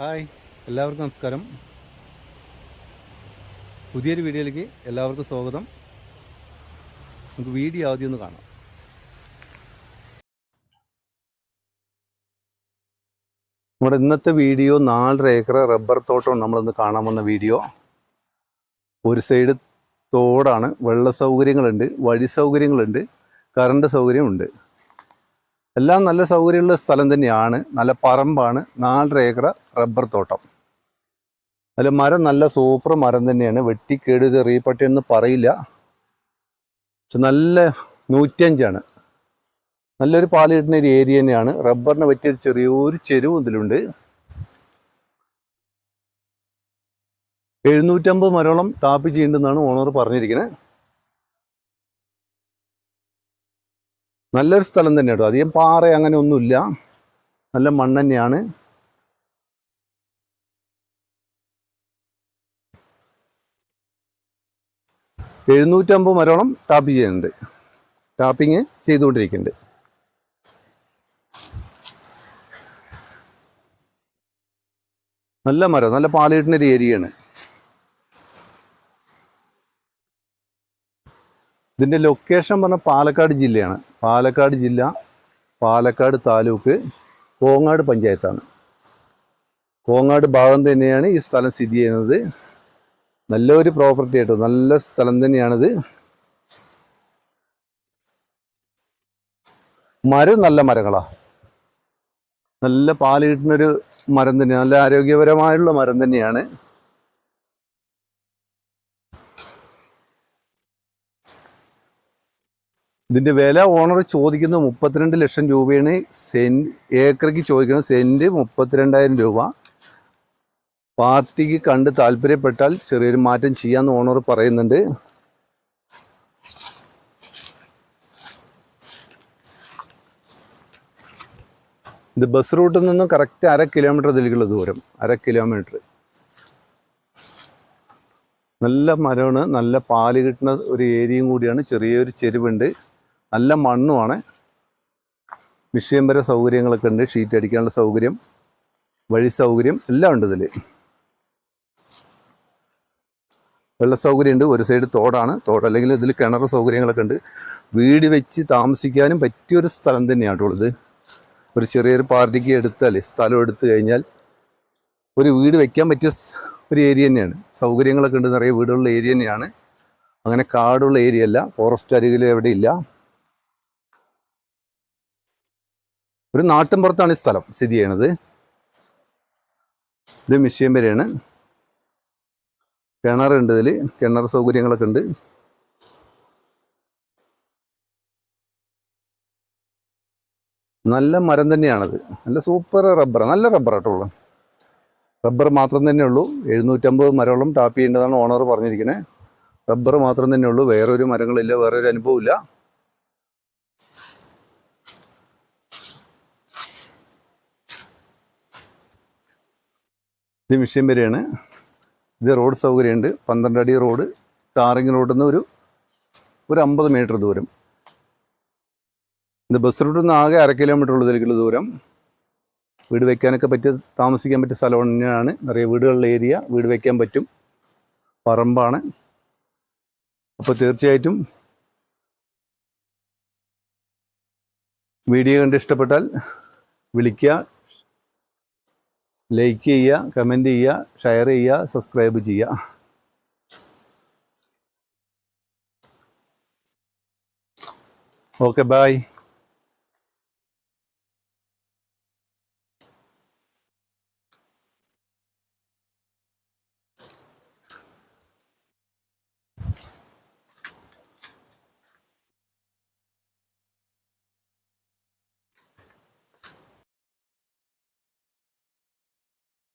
Hi എല്ലാവർക്കും നമസ്കാരം. പുതിയൊരു വീഡിയോയിലേക്ക് എല്ലാവർക്കും സ്വാഗതം. നമുക്ക് വീഡിയോ ആദ്യം ഒന്ന് കാണാം. നമ്മുടെ ഇന്നത്തെ വീഡിയോ നാലര ഏക്കർ റബ്ബർ തോട്ടം നമ്മളിന്ന് കാണാൻ വന്ന വീഡിയോ. ഒരു സൈഡ് തോടാണ് വെള്ള സൗകര്യങ്ങളുണ്ട് വഴി സൗകര്യങ്ങളുണ്ട് കറണ്ട് സൗകര്യമുണ്ട്. എല്ലാം നല്ല സൗകര്യമുള്ള സ്ഥലം തന്നെയാണ്. നല്ല പറമ്പാണ്. നാലര ഏക്കർ റബ്ബർ തോട്ടം. അതിൽ മരം നല്ല സൂപ്പർ മരം തന്നെയാണ്. വെട്ടിക്കേട് ഇത് റീപ്പട്ടി എന്ന് പറയില്ല. പക്ഷെ നല്ല നൂറ്റിയഞ്ചാണ്. നല്ലൊരു പാൽ കിട്ടുന്ന ഒരു ഏരിയ തന്നെയാണ്. റബ്ബറിന് പറ്റിയ ചെറിയൊരു ചെരുവ് ഇതിലുണ്ട്. എഴുന്നൂറ്റമ്പത് മരോളം ടാപ്പ് ചെയ്യേണ്ടെന്നാണ് ഓണർ പറഞ്ഞിരിക്കുന്നത് നല്ലൊരു സ്ഥലം തന്നെ കേട്ടോ അധികം പാറ അങ്ങനെ ഒന്നുമില്ല. നല്ല മണ്ണ് തന്നെയാണ്. എഴുന്നൂറ്റമ്പത് മരോളം ടാപ്പ് ചെയ്യുന്നുണ്ട്. ടാപ്പിങ് ചെയ്തുകൊണ്ടിരിക്കുന്നുണ്ട്. നല്ല മരം നല്ല പാൽ കിട്ടുന്ന ഒരു ഏരിയയാണ്. ഇതിന്റെ ലൊക്കേഷൻ പറഞ്ഞാൽ പാലക്കാട് ജില്ലയാണ്. പാലക്കാട് ജില്ല പാലക്കാട് താലൂക്ക് കോങ്ങാട് പഞ്ചായത്താണ്. കോങ്ങാട് ഭാഗം തന്നെയാണ് ഈ സ്ഥലം സ്ഥിതി ചെയ്യുന്നത്. നല്ലൊരു പ്രോപ്പർട്ടി ആയിട്ടോ നല്ല സ്ഥലം തന്നെയാണിത്. മരം നല്ല മരങ്ങളാണ് നല്ല പാൽ കിട്ടുന്നൊരു മരം തന്നെയാണ് നല്ല ആരോഗ്യപരമായുള്ള മരം തന്നെയാണ്. ഇതിന്റെ വില ഓണർ ചോദിക്കുന്നത് മുപ്പത്തിരണ്ട് ലക്ഷം രൂപയാണ് സെന്റ് ഏക്കറയ്ക്ക് ചോദിക്കുന്നത് സെന്റ് മുപ്പത്തിരണ്ടായിരം രൂപ. പാർട്ടിക്ക് കണ്ട് താല്പര്യപ്പെട്ടാൽ ചെറിയൊരു മാറ്റം ചെയ്യാന്ന് ഓണർ പറയുന്നുണ്ട്. ഇത് ബസ് റൂട്ടിൽ നിന്നും കറക്റ്റ് അര കിലോമീറ്റർ ഇതിലേക്കുള്ള ദൂരം അര കിലോമീറ്റർ. നല്ല മരമാണ് നല്ല പാൽ കിട്ടുന്ന ഒരു ഏരിയയും കൂടിയാണ് ചെറിയൊരു ചെരുവുണ്ട്. നല്ല മണ്ണുമാണ്. വിഷയംബര സൗകര്യങ്ങളൊക്കെ ഉണ്ട്. ഷീറ്റ് അടിക്കാനുള്ള സൗകര്യം വഴി സൗകര്യം എല്ലാം ഉണ്ട് ഇതിൽ വെള്ള സൗകര്യമുണ്ട് ഒരു സൈഡ് തോടാണ്. തോട് അല്ലെങ്കിൽ ഇതിൽ കിണർ സൗകര്യങ്ങളൊക്കെ ഉണ്ട്. വീട് വെച്ച് താമസിക്കാനും പറ്റിയൊരു സ്ഥലം തന്നെയാണ് കേട്ടോ ഇത്. ഒരു ചെറിയൊരു പാർട്ടിക്ക് എടുത്താൽ സ്ഥലം എടുത്തു കഴിഞ്ഞാൽ ഒരു വീട് വെക്കാൻ പറ്റിയ ഒരു ഏരിയ തന്നെയാണ്. സൗകര്യങ്ങളൊക്കെ ഉണ്ട്. നിറയെ വീടുള്ള ഏരിയ തന്നെയാണ്. അങ്ങനെ കാടുള്ള ഏരിയ അല്ല. ഫോറസ്റ്റ് അരികിലും എവിടെ ഒരു നാട്ടിൻപുറത്താണ് ഈ സ്ഥലം സ്ഥിതി ചെയ്യണത് ഇത് മിഷ്യം വരെയാണ്. കിണറുണ്ട് ഇതിൽ കിണർ സൗകര്യങ്ങളൊക്കെ ഉണ്ട്. നല്ല മരം തന്നെയാണത്. നല്ല സൂപ്പർ റബ്ബർ. നല്ല റബ്ബർ കേട്ടോ റബ്ബർ മാത്രം തന്നെ ഉള്ളൂ. എഴുന്നൂറ്റമ്പത് മരമോളം ടാപ്പ് ചെയ്യേണ്ടതാണ് ഓണർ പറഞ്ഞിരിക്കുന്നത് റബ്ബർ മാത്രം തന്നെ ഉള്ളൂ. വേറൊരു മരങ്ങളില്ല വേറൊരു അനുഭവമില്ല ഇത് മിഷ്യൻ വരെയാണ്. ഇത് റോഡ് സൗകര്യമുണ്ട്. പന്ത്രണ്ട് അടി റോഡ്. ടാറിങ് റോഡിൽ നിന്ന് ഒരു ഒരു അമ്പത് മീറ്റർ ദൂരം. ഇത് ബസ് റൂട്ടിൽ നിന്ന് ആകെ അര കിലോമീറ്റർ ഉള്ളതിലേക്കുള്ള ദൂരം. വീട് വയ്ക്കാനൊക്കെ പറ്റിയ താമസിക്കാൻ പറ്റിയ സ്ഥലം തന്നെയാണ് നിറയെ വീടുകളുടെ ഏരിയ. വീട് വയ്ക്കാൻ പറ്റും. പറമ്പാണ്. അപ്പോൾ തീർച്ചയായിട്ടും വീഡിയോ കണ്ട് ഇഷ്ടപ്പെട്ടാൽ വിളിക്കുക. ലൈക്ക് ചെയ്യുക കമന്റ് ചെയ്യുക ഷെയർ ചെയ്യുക സബ്സ്ക്രൈബ് ചെയ്യുക. Okay bye